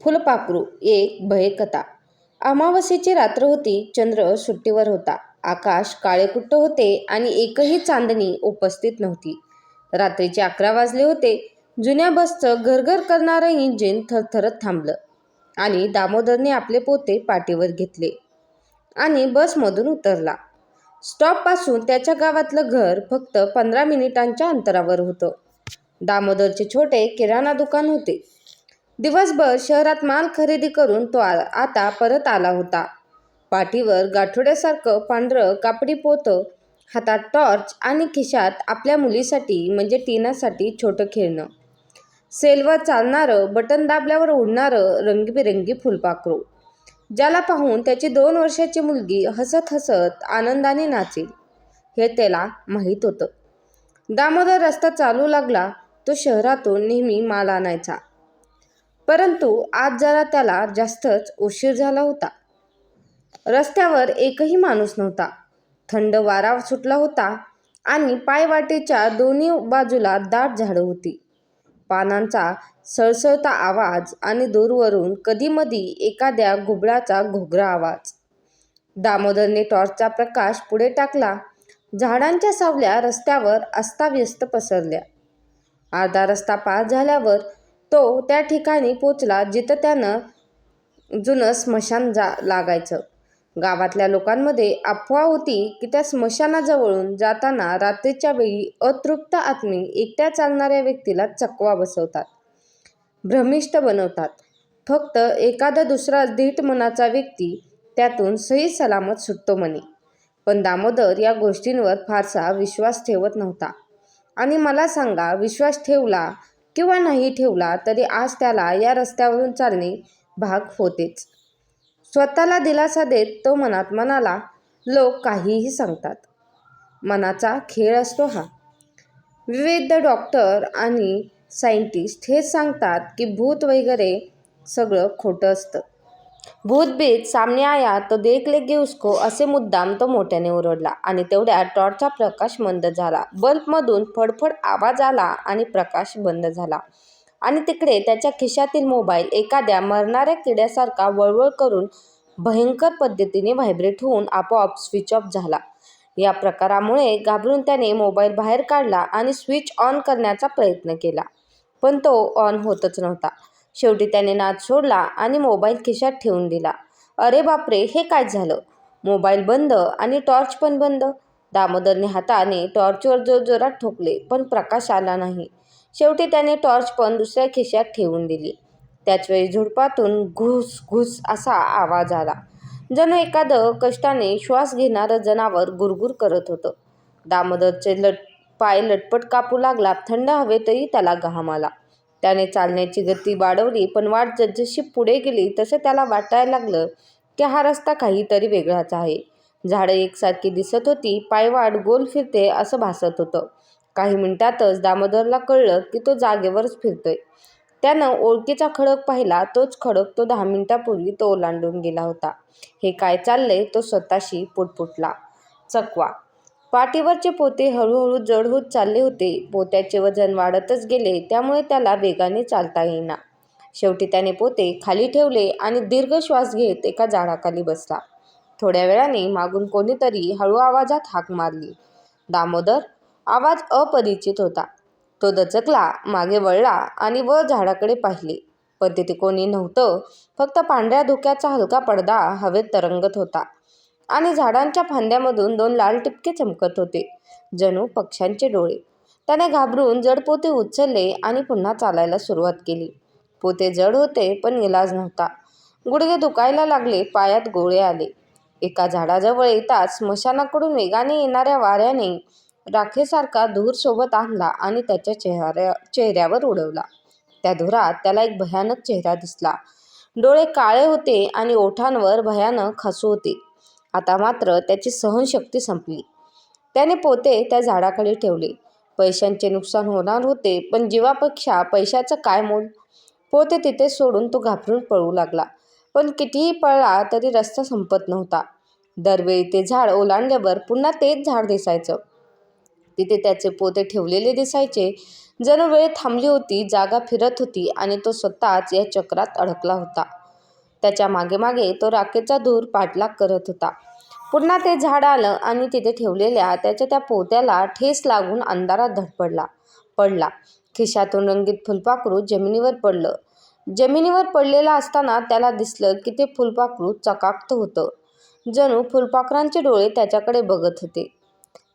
फुलपाखरू एक भयकथा. अमावस्येची रात्र होती चंद्र सुट्टीवर होता. आकाश काळेकुट्ट होते आणि एकही चांदणी उपस्थित नव्हती. रात्रीचे अकरा वाजले होते. जुन्या बसचं घरघर करणारं इंजिन थरथरत थांबलं आणि दामोदरने आपले पोते पाठीवर घेतले आणि बसमधून उतरला. स्टॉपपासून त्याच्या गावातलं घर फक्त पंधरा मिनिटांच्या अंतरावर होतं. दामोदरचे छोटे किराणा दुकान होते. दिवसभर शहरात माल खरेदी करून तो आ आता परत आला होता. पाठीवर गाठोड्यासारखं पांढरं कापडी पोतं हातात टॉर्च आणि खिशात आपल्या मुलीसाठी म्हणजे टीनासाठी छोटं खेळणं. सेलवर चालणारं बटन दाबल्यावर उडणारं रंगीबेरंगी फुलपाखरू. ज्याला पाहून त्याची दोन वर्षाची मुलगी हसत हसत आनंदाने नाचेल हे त्याला माहीत होतं. दामोदर रस्ता चालू लागला तो शहरातून नेहमी माल आणायचा. परंतु आज जरा त्याला जास्तच उशीर झाला होता. रस्त्यावर एकही माणूस नव्हता. थंड वारा सुटला होता आणि पायवाटेच्या दोन्ही बाजूला दाट झाडं होती. पानांचा सळसळता आवाज आणि दूरवरून कधीमधी एखाद्या घुबडाचा घोगरा आवाज. दामोदरने टॉर्चचा प्रकाश पुढे टाकला. झाडांच्या सावल्या रस्त्यावर अस्ताव्यस्त पसरल्या. अर्धा रस्ता पार झाल्यावर तो त्या ठिकाणी पोचला जिथं त्यानं जुनं स्मशान जा लागायचं. गावातल्या लोकांमध्ये अफवा होती की त्या स्मशानाजवळून जाताना रात्रीच्या वेळी अतृप्त आत्मी एकट्या चालणाऱ्या व्यक्तीला चकवा बसवतात. भ्रमिष्ट बनवतात. फक्त एखादा दुसरा धीट मनाचा व्यक्ती त्यातून सही सलामत सुटतो म्हणे. पण दामोदर या गोष्टींवर फारसा विश्वास ठेवत नव्हता. आणि मला सांगा विश्वास ठेवला किंवा नाही ठेवला तरी आज त्याला या रस्त्यावरून चालणे भाग होतेच. स्वतःला दिलासा देत तो मनात म्हणाला लोक काहीही सांगतात. मनाचा खेळ असतो हा. विविध डॉक्टर आणि सायंटिस्ट हेच सांगतात की भूत वगैरे सगळं खोटं असतं. भूतबीत सामने आया तो देख ले उसको असे मुद्दाम तो मोठ्याने ओरडला आणि तेवढ्यात टॉर्चचा प्रकाश मंद झाला. बल्बमधून फडफड आवाज आला आणि प्रकाश बंद झाला. आणि तिकडे त्याच्या खिशातील मोबाईल एखाद्या मरणाऱ्या किड्यासारखा वळवळ करून भयंकर पद्धतीने व्हायब्रेट होऊन आपोआप स्विच ऑफ झाला. या प्रकारामुळे घाबरून त्याने मोबाईल बाहेर काढला आणि स्विच ऑन करण्याचा प्रयत्न केला. पण तो ऑन होतच नव्हता. शेवटी त्याने नाद सोडला आणि मोबाईल खिशात ठेवून दिला. अरे बापरे हे काय झालं? मोबाईल बंद आणि टॉर्च पण बंद? दामोदरने हाताने टॉर्चवर जोरजोरात ठोकले पण प्रकाश आला नाही. शेवटी त्याने टॉर्च पण दुसऱ्या खिशात ठेवून दिली. त्याचवेळी झुडपातून घुस घुस असा आवाज आला. जणू एखादं कष्टाने श्वास घेणारं जनावर गुरगुर करत होतं. दामोदरचे लट पाय लटपट कापू लागला. थंड हवेतही त्याला घाम आला. त्याने चालण्याची गती वाढवली पण वाट जसजशी पुढे गेली तसे त्याला वाटायला लागलं की हा रस्ता काहीतरी वेगळाच आहे. झाडं एकसारखी दिसत होती पायवाट गोल फिरते असं भासत होतं. काही मिनिटातच दामोदरला कळलं की तो जागेवरच फिरतोय. त्यानं ओळखीचा खडक पाहिला तोच खडक तो दहा मिनिटापूर्वी तो ओलांडून गेला होता. हे काय चाललंय? तो स्वतःशी पुटपुटला. चकवा. पाठीवरचे पोते हळूहळू जड होत चालले होते. पोत्याचे वजन वाढतच गेले त्यामुळे त्याला वेगाने चालता येईना. शेवटी त्याने पोते खाली ठेवले आणि दीर्घ श्वास घेत एका झाडाखाली बसला. थोड्या वेळाने मागून कोणीतरी हळू आवाजात हाक मारली. दामोदर? आवाज अपरिचित होता. तो दचकला मागे वळला आणि वर झाडाकडे पाहिले. पण तिथे कोणी नव्हतं. फक्त पांढऱ्या धुक्याचा हलका पडदा हवेत तरंगत होता. आणि झाडांच्या फांद्यामधून दोन लाल टिपके चमकत होते. जणू पक्ष्यांचे डोळे. त्याने घाबरून जड पोते उचलले आणि पुन्हा चालायला सुरुवात केली. पोते जड होते पण इलाज नव्हता. गुडघे दुखायला लागले पायात गोळे आले. एका झाडाजवळ येताच स्मशानाकडून वेगाने येणाऱ्या वाऱ्याने राखेसारखा धूर सोबत आणला आणि त्याच्या चेहऱ्या चेहऱ्यावर उडवला. त्या धुरात त्याला एक भयानक चेहरा दिसला. डोळे काळे होते आणि ओठांवर भयानक हसू होते. आता मात्र त्याची सहनशक्ती संपली. त्याने पोते त्या झाडाखाली ठेवले. पैशांचे नुकसान होणार होते पण जीवापेक्षा पैशाचं काय मोल? पोते तिथे सोडून तो घाबरून पळू लागला. पण कितीही पळला तरी रस्ता संपत नव्हता. दरवेळी ते झाड ओलांडल्यावर पुन्हा तेच झाड दिसायचं. तिथे त्याचे पोते ठेवलेले दिसायचे. जणू वेळ थांबली होती जागा फिरत होती आणि तो स्वतःच या चक्रात अडकला होता. त्याच्यामागे मागे तो राखेचा धूर पाठलाग करत होता. पुन्हा ते झाड आलं आणि तिथे ठेवलेल्या त्याच्या त्या पोत्याला ठेस लागून अंधारात धडपडला पडला. खिशातून रंगीत फुलपाखरू जमिनीवर पडलं. जमिनीवर पडलेलं असताना त्याला दिसलं की ते फुलपाखरू चकाकत होतं. जणू फुलपाखरांचे डोळे त्याच्याकडे बघत होते.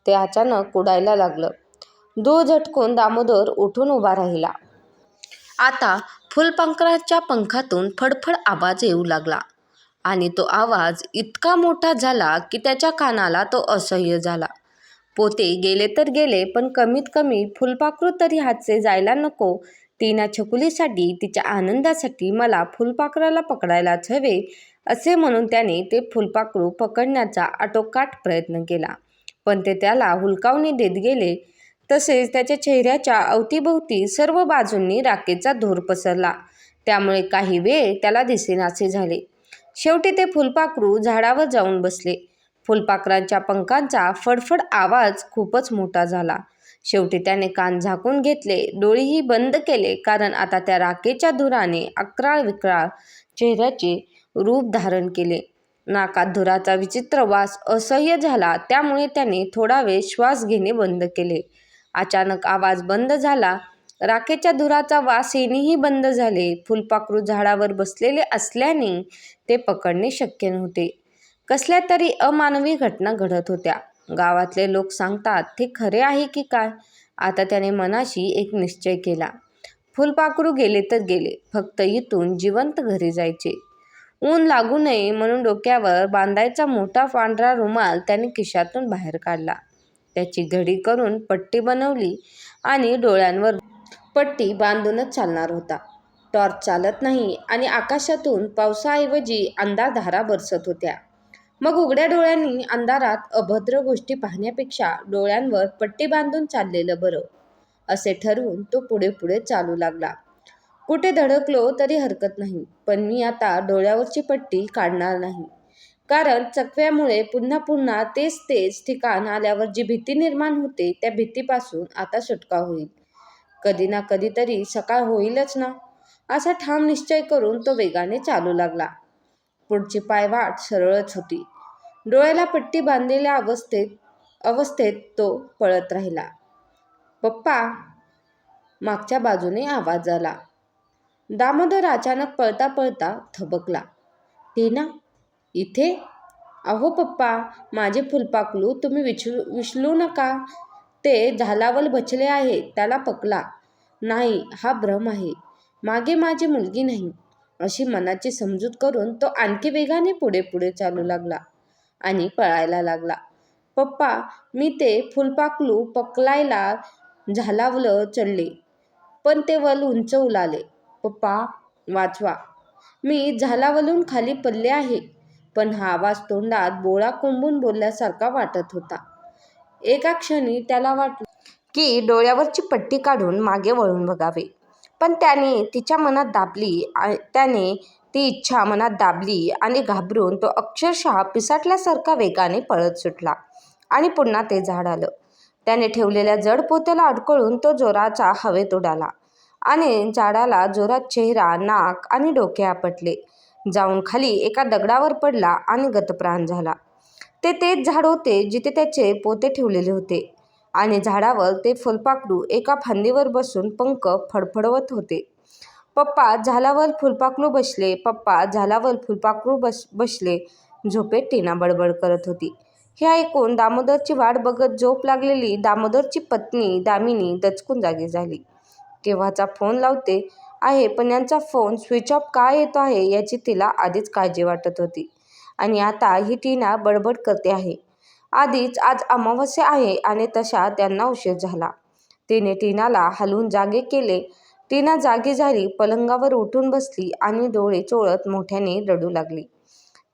ते अचानक उडायला लागलं. दूर झटकून दामोदर उठून उभा राहिला. आता फुलपाखराच्या पंखातून फडफड आवाज येऊ लागला. आणि तो आवाज इतका मोठा झाला की त्याच्या कानाला तो असह्य झाला. पोते गेले तर गेले पण कमीत कमी फुलपाखरू तरी हातचे जायला नको. तिना छकुलीसाठी तिच्या आनंदासाठी मला फुलपाखराला पकडायलाच हवे असे म्हणून त्याने ते फुलपाखरू पकडण्याचा आटोकाट प्रयत्न केला. पण ते त्याला हुलकावणी देत गेले. तसेच त्याच्या चेहऱ्याच्या अवतीभोवती सर्व बाजूंनी राखेचा धूर पसरला. त्यामुळे काही वेळ त्याला दिसेनासे झाले. शेवटी ते फुलपाखरू झाडावर जाऊन बसले. फुलपाखरांच्या पंखांचा फडफड आवाज खूपच मोठा झाला. शेवटी त्याने कान झाकून घेतले डोळेही बंद केले कारण आता त्या राखेच्या धुराने अकराळ विक्राळ चेहऱ्याचे रूप धारण केले. नाकात धुराचा विचित्र वास असह्य झाला त्यामुळे त्याने थोडा वेळ श्वास घेणे बंद केले. अचानक आवाज बंद झाला. राखेच्या धुराचा वास येणेही बंद झाले. फुलपाखरू झाडावर बसलेले असल्याने ते पकडणे शक्य नव्हते. कसल्या तरी अमानवी घटना घडत होत्या. गावातले लोक सांगतात ते खरे आहे की काय? आता त्याने मनाशी एक निश्चय केला. फुलपाखरू गेले तर गेले. फक्त इथून जिवंत घरी जायचे. ऊन लागू नये म्हणून डोक्यावर बांधायचा मोठा पांढरा रुमाल त्याने खिशातून बाहेर काढला. त्याची घडी करून पट्टी बनवली आणि डोळ्यांवर पट्टी बांधूनच चालणार होता. टॉर्च चालत नाही आणि आकाशातून पावसाऐवजी अंधारधारा बरसत होत्या. मग उघड्या डोळ्यांनी अंधारात अभद्र गोष्टी पाहण्यापेक्षा डोळ्यांवर पट्टी बांधून चाललेलं बरं असे ठरवून तो पुढे पुढे चालू लागला. कुठे धडकलो तरी हरकत नाही पण मी आता डोळ्यावरची पट्टी काढणार नाही. कारण चकव्यामुळे पुन्हा पुन्हा तेच तेच ठिकाण आल्यावर जी भीती निर्माण होते त्या भीतीपासून आता सुटका होईल. कधी ना कधीतरी सकाळ होईलच ना? असा ठाम निश्चय करून तो वेगाने चालू लागला. पुढची पायवाट सरळच होती. डोळ्याला पट्टी बांधलेल्या अवस्थेत अवस्थेत तो पळत राहिला. पप्पा! मागच्या बाजूने आवाज आला. दामोदर अचानक पळता पळता थबकला. टीना इथे? अहो पप्पा माझे फुलपाखलू तुम्ही विचलू विसलू नका. ते झालावल बचले आहे त्याला पकला नाही हा भ्रम आहे. मागे माझी मुलगी नाही. अशी मनाची समजूत करून तो आणखी वेगाने पुढे पुढे चालू लागला आणि पळायला लागला. पप्पा मी ते फुलपाखलू पकलायला झालावलं चढले पण ते वल उंच उलाले. पप्पा वाचवा. मी झालावलून खाली पडले आहे. पण हा आवाज तोंडात बोळा कोंबून बोलल्यासारखा वाटत होता. एका क्षणी त्याला वाटलं की डोळ्यावरची पट्टी काढून मागे वळून बघावे. पण त्याने तिच्या मनात दाबली त्याने ती इच्छा मनात दाबली आणि घाबरून तो अक्षरशः पिसाटल्यासारखा वेगाने पळत सुटला आणि पुन्हा ते झाड आलं. त्याने ठेवलेल्या जड पोत्याला अडकळून तो जोराचा हवेत उडाला आणि झाडाला जोरात चेहरा नाक आणि डोके आपटले. जाऊन खाली एका दगडावर पडला आणि गतप्राण झाला. ते तेच झाड होते जिथे त्याचे पोते ठेवलेले होते आणि झाडावर ते फुलपाखरू एका फांदीवर बसून पंख फडफडवत होते. पप्पा झालावर फुलपाखरू बसले पप्पा झालावर फुलपाखरू बस बसले झोपेत टीना बडबड करत होती. हे ऐकून दामोदरची वाट बघत झोप लागलेली दामोदरची पत्नी दामिनी दचकून जागी झाली. केव्हाचा फोन लावते आहे पण यांचा फोन स्विच ऑफ का येतो आहे याची तिला आधीच काळजी वाटत होती. आणि आता ही टीना बडबड करते आहे. आधीच आज अमावस्या आहे आणि तशा त्यांना उशीर झाला. तिने टीनाला हलवून जागे केले. टीना जागी झाली पलंगावर उठून बसली आणि डोळे चोळत मोठ्याने रडू लागली.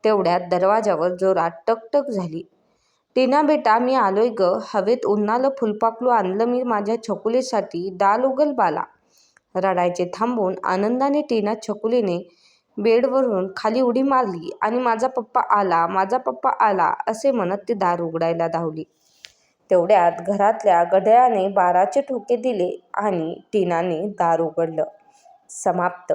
तेवढ्यात दरवाजावर जोरात टकटक झाली. टीना बेटा मी आलोय ग. हवेत उन्हाला फुलपाखलू आणलं मी माझ्या छकुलीसाठी. दाल उगल बाला. रडायचे थांबून आनंदाने टीना छकुलीने बेडवरून खाली उडी मारली आणि माझा पप्पा आला माझा पप्पा आला असे म्हणत ती दार उघडायला धावली तेवढ्यात घरातल्या घड्याळाने बाराचे ठोके दिले आणि टीनाने दार उघडलं. समाप्त